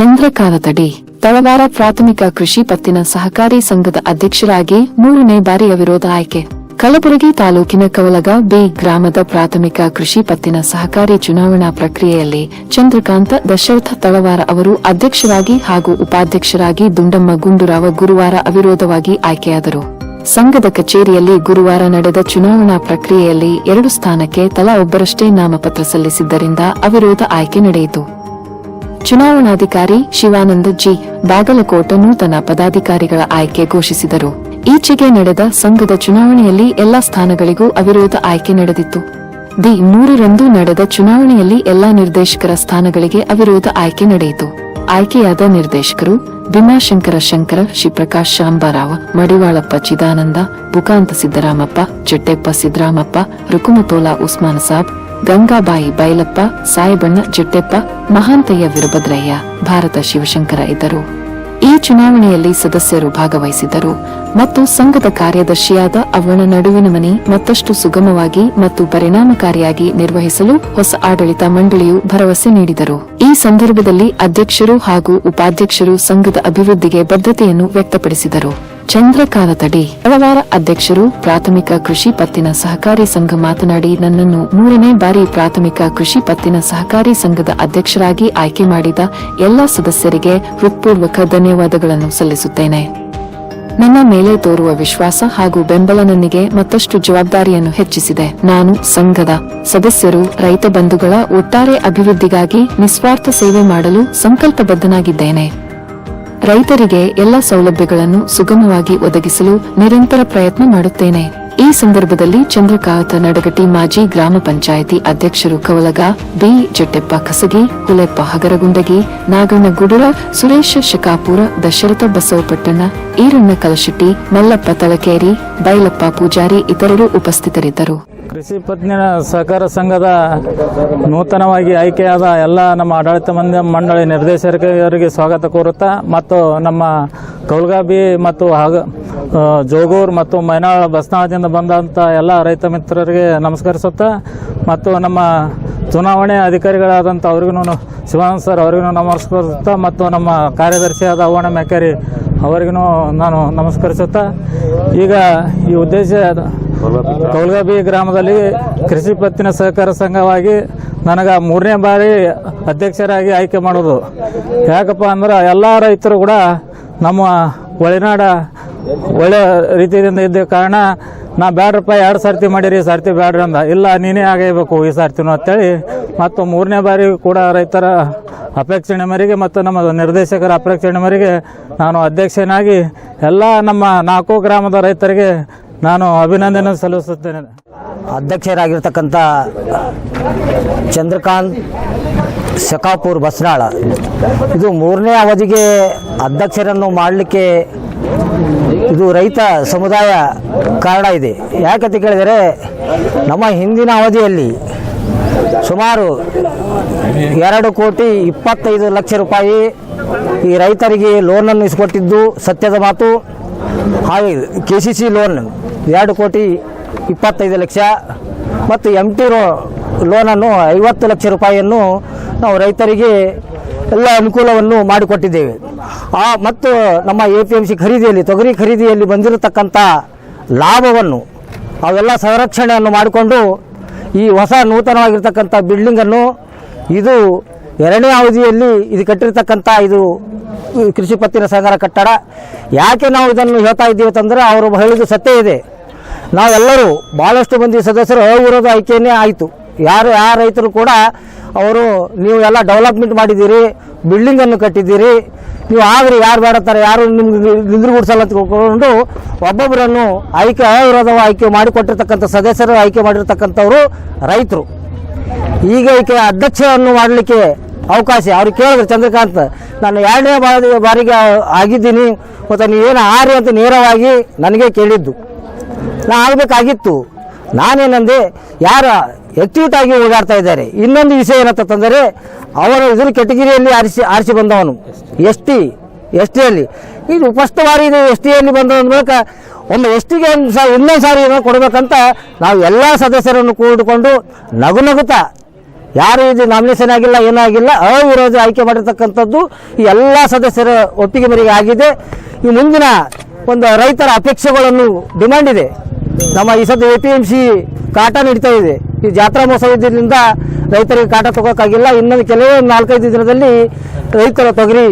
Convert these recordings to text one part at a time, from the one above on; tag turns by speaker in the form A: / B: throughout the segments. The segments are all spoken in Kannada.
A: ಚಂದ್ರಕಾಲದಡಿ ತಳವಾರ ಪ್ರಾಥಮಿಕ ಕೃಷಿ ಪತ್ತಿನ ಸಹಕಾರಿ ಸಂಘದ ಅಧ್ಯಕ್ಷರಾಗಿ ಮೂರನೇ ಬಾರಿಯ ವಿರೋಧ ಆಯ್ಕೆ. ಕಲಬುರಗಿ ತಾಲೂಕಿನ ಕವಲಗ ಬಿ ಗ್ರಾಮದ ಪ್ರಾಥಮಿಕ ಕೃಷಿ ಪತ್ತಿನ ಸಹಕಾರಿ ಚುನಾವಣಾ ಪ್ರಕ್ರಿಯೆಯಲ್ಲಿ ಚಂದ್ರಕಾಂತ ದಶರಥ ತಳವಾರ ಅವರು ಅಧ್ಯಕ್ಷರಾಗಿ ಹಾಗೂ ಉಪಾಧ್ಯಕ್ಷರಾಗಿ ದುಂಡಮ್ಮ ಗುಂಡೂರಾವ ಗುರುವಾರ ಅವಿರೋಧವಾಗಿ ಆಯ್ಕೆಯಾದರು. ಸಂಘದ ಕಚೇರಿಯಲ್ಲಿ ಗುರುವಾರ ನಡೆದ ಚುನಾವಣಾ ಪ್ರಕ್ರಿಯೆಯಲ್ಲಿ ಎರಡು ಸ್ಥಾನಕ್ಕೆ ತಲಾ ಒಬ್ಬರಷ್ಟೇ ನಾಮಪತ್ರ ಸಲ್ಲಿಸಿದ್ದರಿಂದ ಅವಿರೋಧ ಆಯ್ಕೆ ನಡೆಯಿತು. ಚುನಾವಣಾಧಿಕಾರಿ ಶಿವಾನಂದ ಜಿ ಬಾಗಲಕೋಟ ನೂತನ ಪದಾಧಿಕಾರಿಗಳ ಆಯ್ಕೆ ಘೋಷಿಸಿದರು. ಈಚೆಗೆ ನಡೆದ ಸಂಘದ ಚುನಾವಣೆಯಲ್ಲಿ ಎಲ್ಲಾ ಸ್ಥಾನಗಳಿಗೂ ಅವಿರೋಧ ಆಯ್ಕೆ ನಡೆದಿತ್ತು. ದಿ ಮೂರರಂದು ನಡೆದ ಚುನಾವಣೆಯಲ್ಲಿ ಎಲ್ಲಾ ನಿರ್ದೇಶಕರ ಸ್ಥಾನಗಳಿಗೆ ಅವಿರೋಧ ಆಯ್ಕೆ ನಡೆಯಿತು. ಆಯ್ಕೆಯಾದ ನಿರ್ದೇಶಕರು ಭೀಮಾಶಂಕರ ಶಂಕರ, ಶಿವಪ್ರಕಾಶ್ ಶಾಂಬಾರಾವ್, ಮಡಿವಾಳಪ್ಪ ಚಿದಾನಂದ ಬುಕಾಂತ ಸಿದ್ದರಾಮಪ್ಪ, ಚಟ್ಟೆಪ್ಪ ಸಿದ್ದರಾಮಪ್ಪ, ರುಕುಮತೋಲಾ ಉಸ್ಮಾನ್ ಸಾಬ್ ಗಂಗಾಬಾಯಿ ಬೈಲಪ್ಪ, ಸಾಯಿಬಣ್ಣ ಜಿಟ್ಟೆಪ್ಪ, ಮಹಾಂತಯ್ಯ ವಿರಭದ್ರಯ್ಯ, ಭಾರತ ಶಿವಶಂಕರ ಇದ್ದರು. ಈ ಚುನಾವಣೆಯಲ್ಲಿ ಸದಸ್ಯರು ಭಾಗವಹಿಸಿದರು ಮತ್ತು ಸಂಘದ ಕಾರ್ಯದರ್ಶಿಯಾದ ಅವನ ನಡುವಿನ ಮನೆ ಮತ್ತಷ್ಟು ಸುಗಮವಾಗಿ ಮತ್ತು ಪರಿಣಾಮಕಾರಿಯಾಗಿ ನಿರ್ವಹಿಸಲು ಹೊಸ ಆಡಳಿತ ಮಂಡಳಿಯು ಭರವಸೆ ನೀಡಿದರು. ಈ ಸಂದರ್ಭದಲ್ಲಿ ಅಧ್ಯಕ್ಷರು ಹಾಗೂ ಉಪಾಧ್ಯಕ್ಷರು ಸಂಘದ ಅಭಿವೃದ್ಧಿಗೆ ಬದ್ಧತೆಯನ್ನು ವ್ಯಕ್ತಪಡಿಸಿದರು. ಚಂದ್ರಕಾಲತಡಿ ಹಲವಾರ ಅಧ್ಯಕ್ಷರು ಪ್ರಾಥಮಿಕ ಕೃಷಿ ಪತ್ತಿನ ಸಹಕಾರಿ ಸಂಘ ಮಾತನಾಡಿ ನನ್ನನ್ನು ಮೂರನೇ ಬಾರಿ ಪ್ರಾಥಮಿಕ ಕೃಷಿ ಪತ್ತಿನ ಸಹಕಾರಿ ಸಂಘದ ಅಧ್ಯಕ್ಷರಾಗಿ ಆಯ್ಕೆ ಮಾಡಿದ ಎಲ್ಲ ಸದಸ್ಯರಿಗೆ ಹೃತ್ಪೂರ್ವಕ ಧನ್ಯವಾದಗಳನ್ನು ಸಲ್ಲಿಸುತ್ತೇನೆ. ನನ್ನ ಮೇಲೆ ತೋರುವ ವಿಶ್ವಾಸ ಹಾಗೂ ಬೆಂಬಲ ನನಗೆ ಮತ್ತಷ್ಟು ಜವಾಬ್ದಾರಿಯನ್ನು ಹೆಚ್ಚಿಸಿದೆ. ನಾನು ಸಂಘದ ಸದಸ್ಯರು, ರೈತ ಬಂಧುಗಳ ಒಟ್ಟಾರೆ ಅಭಿವೃದ್ಧಿಗಾಗಿ ನಿಸ್ವಾರ್ಥ ಸೇವೆ ಮಾಡಲು ಸಂಕಲ್ಪಬದ್ಧನಾಗಿದ್ದೇನೆ. ರೈತರಿಗೆ ಎಲ್ಲ ಸೌಲಭ್ಯಗಳನ್ನು ಸುಗಮವಾಗಿ ಒದಗಿಸಲು ನಿರಂತರ ಪ್ರಯತ್ನ ಮಾಡುತ್ತೇನೆ. ಈ ಸಂದರ್ಭದಲ್ಲಿ ಚಂದ್ರಕಾಂತ ನಡಗಟ್ಟಿ ಮಾಜಿ ಗ್ರಾಮ ಪಂಚಾಯಿತಿ ಅಧ್ಯಕ್ಷರು ಕವಲಗ, ಬಿ. ಜಟ್ಟೆಪ್ಪ ಖಸಗಿ ಹುಲೆಪ್ಪ ಹಗರಗುಂಡಗಿ ನಾಗಣ್ಣ ಗುಡುರ ಸುರೇಶ ಶಕಾಪುರ, ದಶರಥ ಬಸವಪಟ್ಟಣ ಈರಣ್ಣ ಕಲಶೆಟ್ಟಿ, ಮಲ್ಲಪ್ಪ ತಳಕೇರಿ ಬೈಲಪ್ಪ ಪೂಜಾರಿ ಇತರರು ಉಪಸ್ಥಿತರಿದ್ದರು.
B: ಕೃಷಿ ಪತ್ನಿಯ ಸಹಕಾರ ಸಂಘದ ನೂತನವಾಗಿ ಆಯ್ಕೆಯಾದ ಎಲ್ಲ ನಮ್ಮ ಆಡಳಿತ ಮಂದಿ ಮಂಡಳಿ ನಿರ್ದೇಶಕರಿಗೆ ಸ್ವಾಗತ ಕೋರುತ್ತಾ ಮತ್ತು ನಮ್ಮ ಕೌಲ್ಗಾಬಿ ಮತ್ತು ಹಾಗ ಜೋಗೂರ್ ಮತ್ತು ಮೈನಾಳ ಬಸ್ನಾಳದಿಂದ ಬಂದಂಥ ಎಲ್ಲ ರೈತ ಮಿತ್ರರಿಗೆ ನಮಸ್ಕರಿಸುತ್ತಾ ಮತ್ತು ನಮ್ಮ ಚುನಾವಣೆ ಅಧಿಕಾರಿಗಳಾದಂಥ ಅವ್ರಿಗೂ ಶಿವಾನಂದ್ ಸರ್ ಅವರಿಗೂ ನಮಸ್ಕರಿಸುತ್ತಾ ಮತ್ತು ನಮ್ಮ ಕಾರ್ಯದರ್ಶಿಯಾದ ಅವಣ ಮೆಕ್ಕರಿ ಅವರಿಗೂ ನಾನು ನಮಸ್ಕರಿಸುತ್ತಾ. ಈಗ ಈ ಉದ್ದೇಶ ಕೌಲ್ಗಾಬಿ ಗ್ರಾಮದಲ್ಲಿ ಕೃಷಿ ಪತ್ತಿನ ಸಹಕಾರ ಸಂಘವಾಗಿ ನನಗೆ ಮೂರನೇ ಬಾರಿ ಅಧ್ಯಕ್ಷರಾಗಿ ಆಯ್ಕೆ ಮಾಡೋದು. ಯಾಕಪ್ಪ ಅಂದ್ರೆ ಎಲ್ಲ ರೈತರು ಕೂಡ ನಮ್ಮ ಒಳನಾಡ ಒಳ್ಳೆ ರೀತಿಯಿಂದ ಇದ್ದ ಕಾರಣ ನಾ ಬ್ಯಾಡ್ರಪ್ಪ ಎರಡು ಸರ್ತಿ ಮಾಡಿರಿ, ಈ ಸರ್ತಿ ಬ್ಯಾಡ್ರಿ ಅಂದ. ಇಲ್ಲ, ನೀನೇ ಆಗೈಬೇಕು ಈ ಸರ್ತಿನೂ ಅಂತೇಳಿ ಮತ್ತು ಮೂರನೇ ಬಾರಿ ಕೂಡ ರೈತರ ಅಪೇಕ್ಷಣೆ ಮೇರೆಗೆ ಮತ್ತು ನಮ್ಮ ನಿರ್ದೇಶಕರ ಅಪೇಕ್ಷಣೆ ಮೇರೆಗೆ ನಾನು ಅಧ್ಯಕ್ಷನಾಗಿ ಎಲ್ಲ ನಮ್ಮ ನಾಲ್ಕು ಗ್ರಾಮದ ರೈತರಿಗೆ ನಾನು ಅಭಿನಂದನೆ ಸಲ್ಲಿಸುತ್ತೇನೆ.
C: ಅಧ್ಯಕ್ಷರಾಗಿರ್ತಕ್ಕಂಥ ಚಂದ್ರಕಾಂತ್ ಶಕಾಪುರ್ ಬಸ್ನಾಳ ಇದು ಮೂರನೇ ಅವಧಿಗೆ ಅಧ್ಯಕ್ಷರನ್ನು ಮಾಡಲಿಕ್ಕೆ ಇದು ರೈತ ಸಮುದಾಯ ಕಾರಣ ಇದೆ. ಯಾಕಂತ ಕೇಳಿದರೆ, ನಮ್ಮ ಹಿಂದಿನ ಅವಧಿಯಲ್ಲಿ ಸುಮಾರು ಎರಡು ಕೋಟಿ ಇಪ್ಪತ್ತೈದು ಲಕ್ಷ ರೂಪಾಯಿ ಈ ರೈತರಿಗೆ ಲೋನನ್ನು ಇಸ್ಕೊಟ್ಟಿದ್ದು ಸತ್ಯದ ಮಾತು. ಹಾಗೆ ಕೆ ಸಿ ಸಿ ಲೋನ್ ಎರಡು ಕೋಟಿ ಇಪ್ಪತ್ತೈದು ಲಕ್ಷ ಮತ್ತು ಎಂ ಟಿ ರೋ ಲೋನನ್ನು ಐವತ್ತು ಲಕ್ಷ ರೂಪಾಯಿಯನ್ನು ನಾವು ರೈತರಿಗೆ ಎಲ್ಲ ಅನುಕೂಲವನ್ನು ಮಾಡಿಕೊಟ್ಟಿದ್ದೇವೆ. ಆ, ಮತ್ತು ನಮ್ಮ ಎ ಪಿ ಎಂ ಸಿ ಖರೀದಿಯಲ್ಲಿ, ತೊಗರಿ ಖರೀದಿಯಲ್ಲಿ ಬಂದಿರತಕ್ಕಂಥ ಲಾಭವನ್ನು, ಅವೆಲ್ಲ ಸಂರಕ್ಷಣೆಯನ್ನು ಮಾಡಿಕೊಂಡು ಈ ಹೊಸ ನೂತನವಾಗಿರ್ತಕ್ಕಂಥ ಬಿಲ್ಡಿಂಗನ್ನು ಇದು ಎರಡನೇ ಅವಧಿಯಲ್ಲಿ ಇದು ಕಟ್ಟಿರ್ತಕ್ಕಂಥ ಇದು ಕೃಷಿ ಪತ್ತಿನ ಸಹಕಾರ ಕಟ್ಟಡ. ಯಾಕೆ ನಾವು ಇದನ್ನು ಹೇಳ್ತಾ ಇದ್ದೀವಿ ಅಂತಂದರೆ ಅವರು ಹೇಳಿದ್ದು ಸತ್ಯ ಇದೆ. ನಾವೆಲ್ಲರೂ ಭಾಳಷ್ಟು ಮಂದಿ ಸದಸ್ಯರು ಅವಿರೋಧ ಆಯ್ಕೆಯೇ ಆಯಿತು. ಯಾರು ಯಾರ ರೈತರು ಕೂಡ ಅವರು ನೀವು ಎಲ್ಲ ಡೆವಲಪ್ಮೆಂಟ್ ಮಾಡಿದ್ದೀರಿ ಬಿಲ್ಡಿಂಗನ್ನು ಕಟ್ಟಿದ್ದೀರಿ, ನೀವು ಆದರೆ ಯಾರು ಬೇಡತ್ತಾರೆ ಯಾರು ನಿಮ್ಗೆ ನಿಂದ್ರಗೂಡ್ಸಲ್ಲ ಅಂತ ತಿಳ್ಕೊಂಡು ಒಬ್ಬೊಬ್ಬರನ್ನು ಆಯ್ಕೆ ಅವಿರೋಧ ಆಯ್ಕೆ ಮಾಡಿಕೊಟ್ಟಿರ್ತಕ್ಕಂಥ ಸದಸ್ಯರು ಆಯ್ಕೆ ಮಾಡಿರ್ತಕ್ಕಂಥವ್ರು ರೈತರು. ಈಗ ಈಕೆ ಅಧ್ಯಕ್ಷವನ್ನು ಮಾಡಲಿಕ್ಕೆ ಅವಕಾಶ. ಅವ್ರಿಗೆ ಕೇಳಿದ್ರು, ಚಂದ್ರಕಾಂತ್, ನಾನು ಎರಡನೇ ಬಾರಿ, ಬಾರಿಗೆ ಆಗಿದ್ದೀನಿ. ಮತ್ತು ನೀವೇನು ಆರಿ ಅಂತ ನೇರವಾಗಿ ನನಗೆ ಕೇಳಿದ್ದು. ನಾ ಆಗಬೇಕಾಗಿತ್ತು. ನಾನೇನಂದೆ, ಯಾರ ಆಕ್ಟಿವಿಟ್ ಆಗಿ ಓಡಾಡ್ತಾ ಇದ್ದಾರೆ. ಇನ್ನೊಂದು ವಿಷಯ ಏನಂತಂದರೆ ಅವರು ಇದ್ರ ಕೆಟಗಿರಿಯಲ್ಲಿ ಆರಿಸಿ ಆರಿಸಿ ಬಂದವನು. ಎಸ್ ಟಿ ಎಸ್ ಟಿಯಲ್ಲಿ ಇದು ಫಸ್ಟ್ ಬಾರಿ ಇದು ಎಸ್ ಟಿಯಲ್ಲಿ ಬಂದ ಮೂಲಕ ಒಂದು ಎಸ್ ಟಿಗೆ ಒಂದು ಸಾರಿ ಇನ್ನೊಂದು ಸಾರಿ ಏನೋ ಕೊಡಬೇಕಂತ ನಾವು ಎಲ್ಲ ಸದಸ್ಯರನ್ನು ಕೂಡಿಕೊಂಡು ನಗು ನಗುತ್ತಾ ಯಾರು ಇದು ನಾಮಿನೇಷನ್ ಆಗಿಲ್ಲ, ಏನಾಗಿಲ್ಲ, ಅವಿರೋಧ ಆಯ್ಕೆ ಮಾಡಿರ್ತಕ್ಕಂಥದ್ದು ಈ ಎಲ್ಲ ಸದಸ್ಯರ ಒಪ್ಪಿಗೆ ಮೇರೆಗೆ ಆಗಿದೆ. ಈ ಮುಂದಿನ ಒಂದು ರೈತರ ಅಪೇಕ್ಷೆಗಳನ್ನು ಡಿಮ್ಯಾಂಡ್ ಇದೆ. ನಮ್ಮ ಈ ಸದ್ಯ ಎ ಪಿ ಎಂ ಸಿ ಕಾಟ ನೀಡ್ತಾ ಇದೆ. ಈ ಜಾತ್ರಾ ಮಹೋತ್ಸವದಿಂದ ರೈತರಿಗೆ ಕಾಟ ತಗೋಕ್ಕಾಗಿಲ್ಲ ಇನ್ನೊಂದು ಕೆಲವೇ ನಾಲ್ಕೈದು ದಿನದಲ್ಲಿ ರೈತರ ತೊಗರಿ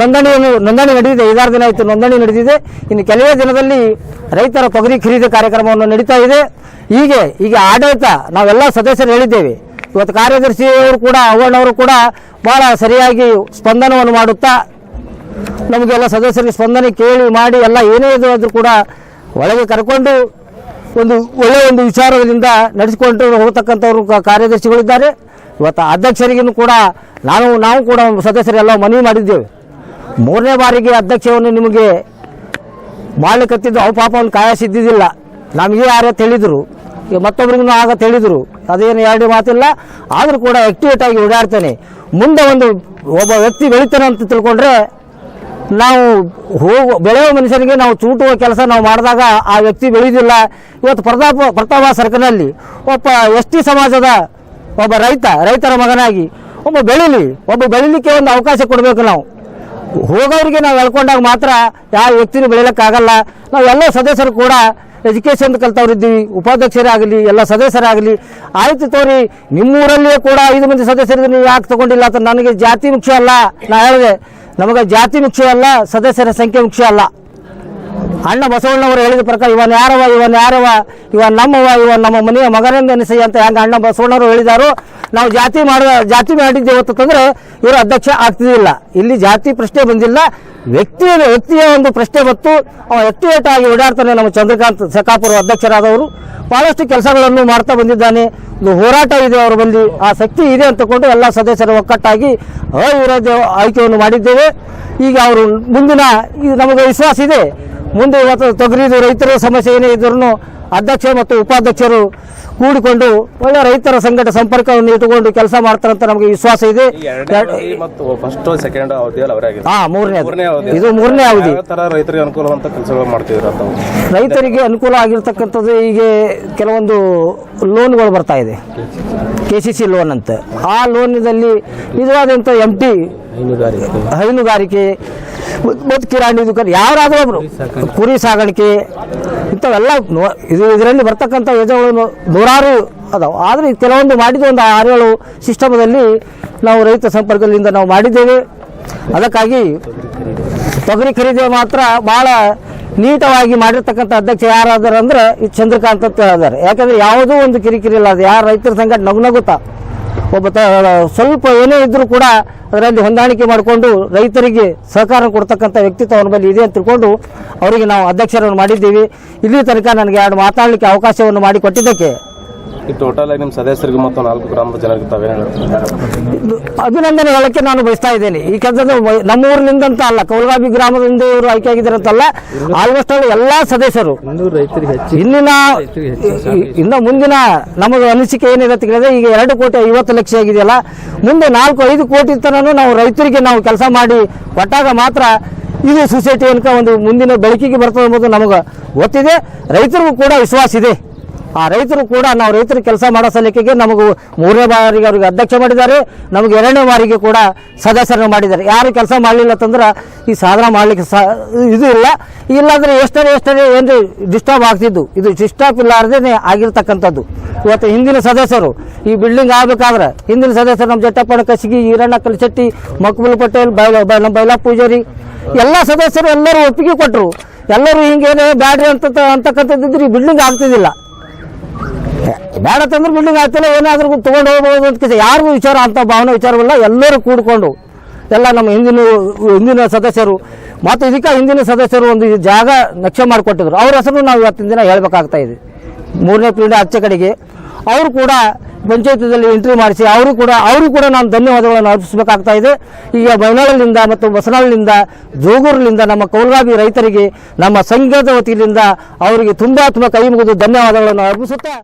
C: ನೋಂದಣಿಯನ್ನು, ನೋಂದಣಿ ನಡೆದಿದೆ. ಐದಾರು ದಿನ ಆಯಿತು ನೋಂದಣಿ ನಡೆದಿದೆ. ಇನ್ನು ಕೆಲವೇ ದಿನದಲ್ಲಿ ರೈತರ ತೊಗರಿ ಖರೀದಿ ಕಾರ್ಯಕ್ರಮವನ್ನು ನಡೀತಾ ಇದೆ. ಹೀಗೆ ಈಗ ಆಡಳಿತ ನಾವೆಲ್ಲ ಸದಸ್ಯರು ಹೇಳಿದ್ದೇವೆ. ಇವತ್ತು ಕಾರ್ಯದರ್ಶಿಯವರು ಕೂಡ ಅವ್ವಣ್ಣವರು ಕೂಡ ಬಹಳ ಸರಿಯಾಗಿ ಸ್ಪಂದನವನ್ನು ಮಾಡುತ್ತಾ ನಮಗೆಲ್ಲ ಸದಸ್ಯರಿಗೆ ಸ್ಪಂದನೆ ಕೇಳಿ ಮಾಡಿ, ಎಲ್ಲ ಏನೇ ಇದು ಆದರೂ ಕೂಡ ಒಳಗೆ ಕರ್ಕೊಂಡು ಒಂದು ಒಳ್ಳೆಯ ಒಂದು ವಿಚಾರದಿಂದ ನಡೆಸಿಕೊಂಡು ಹೋಗ್ತಕ್ಕಂಥವ್ರು ಕಾರ್ಯದರ್ಶಿಗಳಿದ್ದಾರೆ. ಇವತ್ತು ಅಧ್ಯಕ್ಷರಿಗೂ ಕೂಡ ನಾನು, ನಾವು ಕೂಡ ಸದಸ್ಯರೆಲ್ಲ ಮನವಿ ಮಾಡಿದ್ದೇವೆ. ಮೂರನೇ ಬಾರಿಗೆ ಅಧ್ಯಕ್ಷವನ್ನು ನಿಮಗೆ ಮಾಡ್ಲಿಕ್ಕತ್ತಿದ್ದು ಅವು ಪಾಪವನ್ನು ಕಾಯಿಸಿದ್ದಿದ್ದಿಲ್ಲ. ನಮಗೆ ಯಾರೇ ತಿಳಿದ್ರು. ಈಗ ಮತ್ತೊಬ್ರಿಗೂ ಆಗ ತಿಳಿದ್ರು. ಅದೇನು ಎರಡು ಮಾತಿಲ್ಲ. ಆದರೂ ಕೂಡ ಆಕ್ಟಿವೇಟ್ ಆಗಿ ಓಡಾಡ್ತಾನೆ. ಮುಂದೆ ಒಂದು ಒಬ್ಬ ವ್ಯಕ್ತಿ ಬೆಳಿತಾನೆ ಅಂತ ತಿಳ್ಕೊಂಡ್ರೆ ನಾವು ಹೋಗು ಬೆಳೆಯುವ ಮನುಷ್ಯನಿಗೆ ನಾವು ಚೂಟುವ ಕೆಲಸ ನಾವು ಮಾಡಿದಾಗ ಆ ವ್ಯಕ್ತಿ ಬೆಳೆಯುವುದಿಲ್ಲ. ಇವತ್ತು ಪ್ರತಾಪ ಪ್ರತಾಪ ಸರ್ಕಲ್ನಲ್ಲಿ ಒಬ್ಬ ಎಸ್ ಟಿ ಸಮಾಜದ ಒಬ್ಬ ರೈತ, ರೈತರ ಮಗನಾಗಿ ಒಬ್ಬ ಬೆಳೀಲಿ, ಒಬ್ಬ ಬೆಳಿಲಿಕ್ಕೆ ಒಂದು ಅವಕಾಶ ಕೊಡಬೇಕು ನಾವು. ಹೋಗೋರಿಗೆ ನಾವು ಎಳ್ಕೊಂಡಾಗ ಮಾತ್ರ ಯಾವ ವ್ಯಕ್ತಿನೂ ಬೆಳಿಲಿಕ್ಕಾಗಲ್ಲ. ನಾವು ಎಲ್ಲ ಸದಸ್ಯರು ಕೂಡ ಎಜುಕೇಷನ್ ಕಲ್ತವ್ರು ಇದ್ದೀವಿ, ಉಪಾಧ್ಯಕ್ಷರಾಗಲಿ, ಎಲ್ಲ ಸದಸ್ಯರಾಗಲಿ. ಆಯ್ತು ತೋರಿ, ನಿಮ್ಮೂರಲ್ಲಿಯೇ ಕೂಡ ಐದು ಮಂದಿ ಸದಸ್ಯರಿಗೆ ನೀವು ಯಾಕೆ ತಗೊಂಡಿಲ್ಲ ಅಂತ ನನಗೆ ಜಾತಿ ಮುಖ್ಯ ಅಲ್ಲ, ನಾ ಹೇಳಿದೆ. ನಮಗೆ ಜಾತಿ ಮುಖ್ಯ ಅಲ್ಲ, ಸದಸ್ಯರ ಸಂಖ್ಯೆ ಮುಖ್ಯ ಅಲ್ಲ. ಅಣ್ಣ ಬಸವಣ್ಣವರು ಹೇಳಿದ ಪ್ರಕಾರ, ಇವನ್ ಯಾರವ ಇವನ್ ಯಾರವ ಇವ ನಮ್ಮವ ಇವ ನಮ್ಮ ಮನೆಯ ಮಗನಿಂದ ಅನಿಸಿ ಅಂತ ಹೆಂಗ ಅಣ್ಣ ಬಸವಣ್ಣವರು ಹೇಳಿದಾರು. ನಾವು ಜಾತಿ ಮಾಡುವ ಜಾತಿ ಮಾಡಿದ್ದೇವೆ ಅಂತಂದ್ರೆ ಇವರು ಅಧ್ಯಕ್ಷ ಆಗ್ತಿದ್ದಿಲ್ಲ. ಇಲ್ಲಿ ಜಾತಿ ಪ್ರಶ್ನೆ ಬಂದಿಲ್ಲ. ವ್ಯಕ್ತಿಯ ವ್ಯಕ್ತಿಯ ಒಂದು ಪ್ರಶ್ನೆ ಮತ್ತು ಅವ ಆಕ್ಟಿವೇಟ್ ಆಗಿ ಓಡಾಡ್ತಾನೆ ನಮ್ಮ ಚಂದ್ರಕಾಂತ್ ಸಕಾಪುರ ಅಧ್ಯಕ್ಷರಾದವರು. ಬಹಳಷ್ಟು ಕೆಲಸಗಳನ್ನು ಮಾಡ್ತಾ ಬಂದಿದ್ದಾನೆ. ಒಂದು ಹೋರಾಟ ಇದೆ ಅವರ ಬಳಿ. ಆ ಶಕ್ತಿ ಇದೆ ಅಂತಕೊಂಡು ಎಲ್ಲ ಸದಸ್ಯರು ಒಕ್ಕಟ್ಟಾಗಿ ಅವಿರೋಧ ಆಯ್ಕೆಯನ್ನು ಮಾಡಿದ್ದೇವೆ. ಈಗ ಅವರು ಮುಂದಿನ ಇದು ನಮಗೆ ವಿಶ್ವಾಸ ಇದೆ. ಮುಂದೆ ಇವತ್ತು ತೊಗರಿದು ರೈತರ ಸಮಸ್ಯೆ ಏನೇ ಇದ್ರೂ ಅಧ್ಯಕ್ಷ ಮತ್ತು ಉಪಾಧ್ಯಕ್ಷರು ಕೂಡಿಕೊಂಡು ಒಳ್ಳೆ ರೈತರ ಸಂಘಟ ಸಂಪರ್ಕವನ್ನು ಇಟ್ಟುಕೊಂಡು ಕೆಲಸ ಮಾಡ್ತಾರಂತ ನಮಗೆ ವಿಶ್ವಾಸ ಇದೆ.
D: ಮತ್ತು ಫಸ್ಟ್ ಸೆಕೆಂಡ್
C: ಹಾ ಮೂರನೇ ಇದು ಮೂರನೇ ಅವಧಿ.
D: ರೈತರಿಗೆ ಮಾಡ್ತಿದ್ರು
C: ರೈತರಿಗೆ ಅನುಕೂಲ ಆಗಿರ್ತಕ್ಕಂಥದ್ದು ಈಗ ಕೆಲವೊಂದು ಲೋನ್ಗಳು ಬರ್ತಾ ಇದೆ. ಕೆ ಸಿ ಸಿ ಲೋನ್ ಅಂತ. ಆ ಲೋನಿನಲ್ಲಿ ನಿಜವಾದಂಥ ಎಂ ಟಿ ಹೈನುಗಾರಿಕೆ ಮತ್ತು ಕಿರಾಣಿ ದುಕಾನ್ ಯಾರಾದರೂ ಒಬ್ರು. ಕುರಿ ಸಾಗಾಣಿಕೆ ಇಂಥವೆಲ್ಲ ಇದು ಇದರಲ್ಲಿ ಬರ್ತಕ್ಕಂಥ ಯೋಜನೆಗಳು ನೂರಾರು ಅದಾವೆ. ಆದರೆ ಕೆಲವೊಂದು ಮಾಡಿದ ಒಂದು ಆರೇಳು ಸಿಸ್ಟಮದಲ್ಲಿ ನಾವು ರೈತ ಸಂಪರ್ಕದಿಂದ ನಾವು ಮಾಡಿದ್ದೇವೆ. ಅದಕ್ಕಾಗಿ ತೊಗರಿ ಖರೀದಿ ಮಾತ್ರ ಭಾಳ ನೀಟವಾಗಿ ಮಾಡಿರ್ತಕ್ಕಂಥ ಅಧ್ಯಕ್ಷ ಯಾರಾದಾರ ಅಂದ್ರೆ ಈ ಚಂದ್ರಕಾಂತ್ ಅಂತ ಹೇಳಿದಾರೆ. ಯಾಕಂದ್ರೆ ಯಾವುದೋ ಒಂದು ಕಿರಿಕಿರಿ ಇಲ್ಲ. ಅದು ಯಾರು ರೈತರ ಸಂಘಟ ನಗುನಗುತ್ತಾ ಒಬ್ಬ ಸ್ವಲ್ಪ ಏನೇ ಇದ್ರೂ ಕೂಡ ಅದರಲ್ಲಿ ಹೊಂದಾಣಿಕೆ ಮಾಡಿಕೊಂಡು ರೈತರಿಗೆ ಸಹಕಾರ ಕೊಡ್ತಕ್ಕಂಥ ವ್ಯಕ್ತಿತ್ವ ಅವನ ಇದೆ ಅಂತ ತಿಳ್ಕೊಂಡು ಅವರಿಗೆ ನಾವು ಅಧ್ಯಕ್ಷರನ್ನು ಮಾಡಿದ್ದೀವಿ. ಇಲ್ಲಿ ತನಕ ನನಗೆ ಎರಡು ಮಾತಾಡಲಿಕ್ಕೆ ಅವಕಾಶವನ್ನು ಮಾಡಿ ಕೊಟ್ಟಿದ್ದಕ್ಕೆ
D: ಈ ಟೋಟಲ್ ಆಗಿ ನಿಮ್ಮ ಸದಸ್ಯರಿಗೆ ಮತ್ತು ನಾಲ್ಕು ಗ್ರಾಮದ ಜನರಿಗೆ ತಾವೇನು
C: ಇದು ಅಭಿನಂದನೆ ಹೇಳಕ್ಕೆ ನಾನು ಬಯಸ್ತಾ ಇದ್ದೇನೆ. ಈ ಕೆಲಸದ ನಮ್ಮ ಊರಿನಿಂದ ಅಂತ ಅಲ್ಲ ಕೌಲಗಾಬಿ ಗ್ರಾಮದಿಂದ ಇವರು ಆಯ್ಕೆ ಆಗಿದ್ದಾರೆ ಅಂತಲ್ಲ ಆಲ್ಮೋಸ್ಟ್ ಆಲ್ ಎಲ್ಲಾ ಸದಸ್ಯರು. ಇಲ್ಲಿನ ಇನ್ನು ಮುಂದಿನ ನಮಗೆ ಅನಿಸಿಕೆ ಏನಿದೆ ಅಂತ ಕೇಳಿದ್ರೆ ಈಗ ಎರಡು ಕೋಟಿ ಐವತ್ತು ಲಕ್ಷ ಆಗಿದೆಯಲ್ಲ ಮುಂದೆ ನಾಲ್ಕು ಐದು ಕೋಟಿ ತನೂ ನಾವು ರೈತರಿಗೆ ನಾವು ಕೆಲಸ ಮಾಡಿ ಕೊಟ್ಟಾಗ ಮಾತ್ರ ಇದು ಸೊಸೈಟಿ ಅನ್ಕ ಒಂದು ಮುಂದಿನ ಬೆಳಕಿಗೆ ಬರ್ತದೆ ಅನ್ನೋದು ನಮಗೆ ಗೊತ್ತಿದೆ. ರೈತರಿಗೂ ಕೂಡ ವಿಶ್ವಾಸ ಇದೆ. ಆ ರೈತರು ಕೂಡ ನಾವು ರೈತರು ಕೆಲಸ ಮಾಡೋ ಸಲಿಕೆಗೆ ನಮಗೂ ಮೂರನೇ ಬಾರಿಗೆ ಅವ್ರಿಗೆ ಅಧ್ಯಕ್ಷ ಮಾಡಿದ್ದಾರೆ. ನಮಗೆ ಎರಡನೇ ಬಾರಿಗೆ ಕೂಡ ಸದಸ್ಯರನ್ನು ಮಾಡಿದ್ದಾರೆ. ಯಾರು ಕೆಲಸ ಮಾಡಲಿಲ್ಲ ಅಂತಂದ್ರೆ ಈ ಸಾಧನ ಮಾಡಲಿಕ್ಕೆ ಸಾ ಇದು ಇಲ್ಲ. ಇಲ್ಲಾಂದ್ರೆ ಎಷ್ಟನೇ ಎಷ್ಟನೇ ಏನು ಡಿಸ್ಟರ್ಬ್ ಆಗ್ತಿದ್ದು. ಇದು ಡಿಸ್ಟರ್ಬ್ ಇಲ್ಲಾರ್ದೇ ಆಗಿರ್ತಕ್ಕಂಥದ್ದು. ಇವತ್ತು ಹಿಂದಿನ ಸದಸ್ಯರು ಈ ಬಿಲ್ಡಿಂಗ್ ಆಗಬೇಕಾದ್ರೆ ಹಿಂದಿನ ಸದಸ್ಯರು ನಮ್ಮ ಜಟ್ಟಪ್ಪನ ಕಸಿಗಿ, ಈರಣ್ಣ ಕಲ್ಶೆಟ್ಟಿ ಮಕ್ಬುಲ್ ಪಟೇಲ್, ಬೈಲ ಬೈಲಾ ಪೂಜಾರಿ, ಎಲ್ಲ ಸದಸ್ಯರು ಎಲ್ಲರೂ ಒಪ್ಪಿಗೆ ಕೊಟ್ಟರು ಎಲ್ಲರೂ ಹಿಂಗೇನೆ ಬ್ಯಾಡ್ರಿ ಅಂತ ಅಂತಕ್ಕಂಥದ್ದಿದ್ರೆ ಈ ಬಿಲ್ಡಿಂಗ್ ಆಗ್ತಿದ್ದಿಲ್ಲ. ಬೇಡ ತಂದ್ರೆ ಬಿಲ್ಡಿಂಗ್ ಆಗ್ತಿಲ್ಲ ಏನಾದ್ರೂ ತೊಗೊಂಡು ಹೋಗ್ಬೋದು ಅಂತ ಯಾರಿಗೂ ವಿಚಾರ ಅಂತ ಭಾವನೆ, ವಿಚಾರವಿಲ್ಲ, ಎಲ್ಲರೂ ಕೂಡಿಕೊಂಡು. ಎಲ್ಲ ನಮ್ಮ ಹಿಂದಿನ ಹಿಂದಿನ ಸದಸ್ಯರು, ಮತ್ತು ಇದಕ್ಕೆ ಹಿಂದಿನ ಸದಸ್ಯರು ಒಂದು ಜಾಗ ನಕ್ಷೆ ಮಾಡಿಕೊಟ್ಟಿದ್ರು. ಅವ್ರ ಹೆಸರು ನಾವು ಇವತ್ತಿನ ದಿನ ಹೇಳ್ಬೇಕಾಗ್ತಾ ಇದೆ. ಮೂರನೇ ಪೀಳಿಗೆ ಅಚ್ಚ ಕಡೆಗೆ. ಅವರು ಕೂಡ ಪಂಚಾಯತದಲ್ಲಿ ಎಂಟ್ರಿ ಮಾಡಿಸಿ, ಅವರು ಕೂಡ ಅವರು ಕೂಡ ನಾನು ಧನ್ಯವಾದಗಳನ್ನು ಅರ್ಪಿಸಬೇಕಾಗ್ತಾ ಇದೆ. ಈಗ ಬೈನಾಳಲಿಂದ ಮತ್ತು ಬಸನಾಳಿನಿಂದ ಜೋಗೂರಿನಿಂದ ನಮ್ಮ ಕೌಲ್ಗಾಬಿ ರೈತರಿಗೆ, ನಮ್ಮ ಸಂಘದ ವತಿಯಿಂದ ಅವರಿಗೆ ತುಂಬಾ ತುಂಬ ಕೈ ಮುಗಿದು ಧನ್ಯವಾದಗಳನ್ನು ಅರ್ಪಿಸುತ್ತಾ